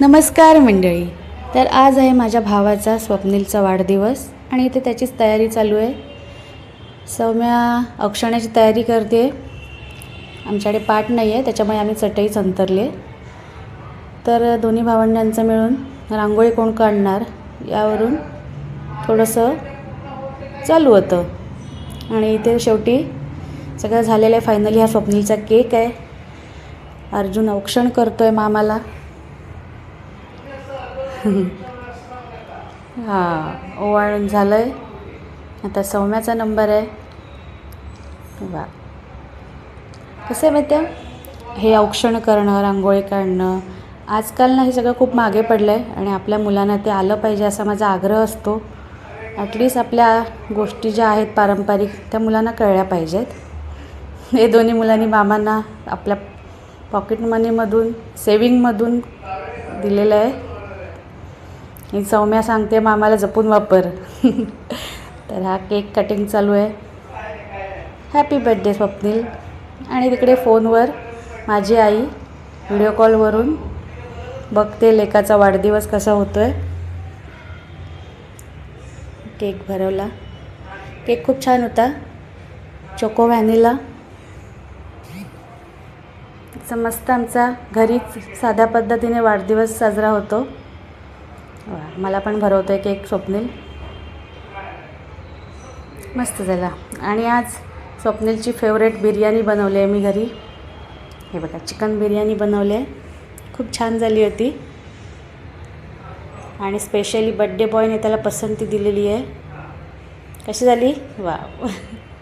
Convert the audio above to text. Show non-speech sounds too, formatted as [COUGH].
नमस्कार मंडळी. तर आज आहे माझ्या भावाचा स्वप्नीलचा वाढदिवस आणि इथे त्याचीच तयारी चालू आहे. सौम्या औक्षणाची तयारी करते. आमच्याकडे पाठ नाही आहे त्याच्यामुळे आम्ही चटईच अंतरले तर दोन्ही भावंडांचं मिळून रांगोळी कोण काढणार यावरून थोडंसं चालू होतं. आणि इथे शेवटी सगळं झालेलं आहे फायनली हा स्वप्नीलचा केक आहे. अर्जुन औक्षण करतो आहे मामाला. [LAUGHS] हां ओवाळून झालं आहे आता सौम्याचा नंबर आहे. वा. कसं आहे माहिती आहे हे औक्षण करणं रांगोळी काढणं आजकाल ना हे सगळं खूप मागे पडलं आहे आणि आपल्या मुलांना ते आलं पाहिजे असा माझा आग्रह असतो. ॲटलिस्ट आपल्या गोष्टी ज्या आहेत पारंपरिक त्या मुलांना कळल्या पाहिजेत. [LAUGHS] हे दोन्ही मुलांनी मामांना आपल्या पॉकेट मनीमधून सेविंगमधून दिलेलं आहे. आणि सौम्या सांगते मामाला जपून वापर. [LAUGHS] तर हा केक कटिंग चालू आहे. Happy birthday Swapnil. आणि तिकडे फोनवर माझी आई व्हिडिओ कॉलवरून बघते लेकाचा वाढदिवस कसा होतो आहे केक भरवला. केक खूप छान होता. चोको व्हॅनिला मस्त आमचा घरीच साध्या पद्धतीने वाढदिवस साजरा होतो. मला पण भरवतो आहे केक स्वप्नील. मस्त झाला. आणि आज स्वप्नीलची फेवरेट बिर्याणी बनवली आहे मी घरी. हे बघा चिकन बिर्याणी बनवली आहे. खूप छान झाली होती. आणि स्पेशली बड्डे बॉयने त्याला पसंती दिलेली आहे. कशी झाली? वा [LAUGHS]